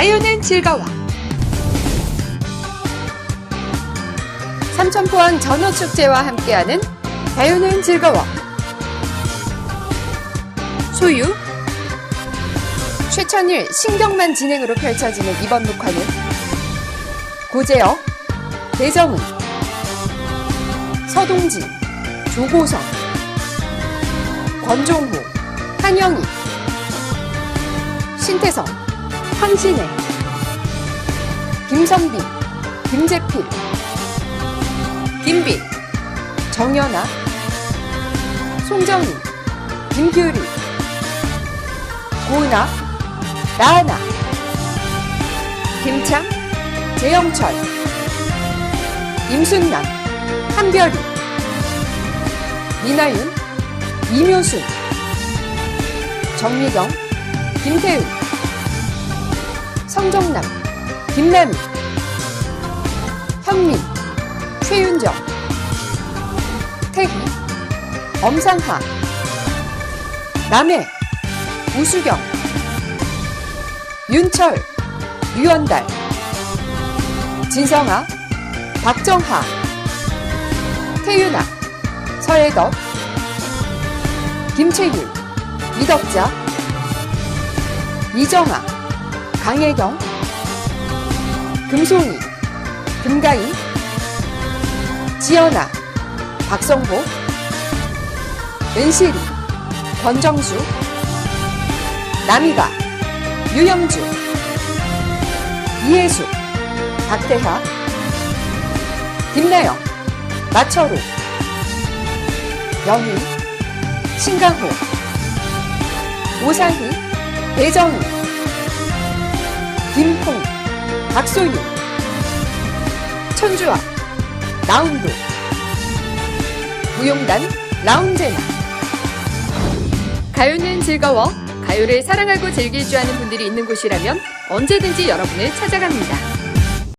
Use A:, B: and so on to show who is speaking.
A: 가요는 즐거워. 삼천포항 전어축제와 함께하는 가요는 즐거워. 소유 최천일 신경만 진행으로 펼쳐지는 이번 녹화는 고재혁, 대정은, 서동진, 조고성, 권종호, 한영희, 신태성, 황신혜, 김선빈, 김재필, 김빛, 정연아, 송정희, 김규리, 고은아, 나은아, 김창, 재영철, 임순남, 한별이, 민아윤, 이묘순, 정미경, 김태우, 성정남, 김남희, 현민, 최윤정, 태기, 엄상하, 남해, 우수경, 윤철, 유연달, 진성아, 박정하, 태윤아, 서혜덕, 김채율, 이덕자, 이정아, 강혜경, 금송이, 금가인, 지연아, 박성복, 은실이, 권정수, 남이가, 유영주, 이혜숙, 박태하, 김나영, 마철호, 영희, 신강호, 오상희, 배정희, 김홍, 박소유, 천주아, 나운도, 무용단, 라운제나. 가요는 즐거워. 가요를 사랑하고 즐길 줄 아는 분들이 있는 곳이라면 언제든지 여러분을 찾아갑니다.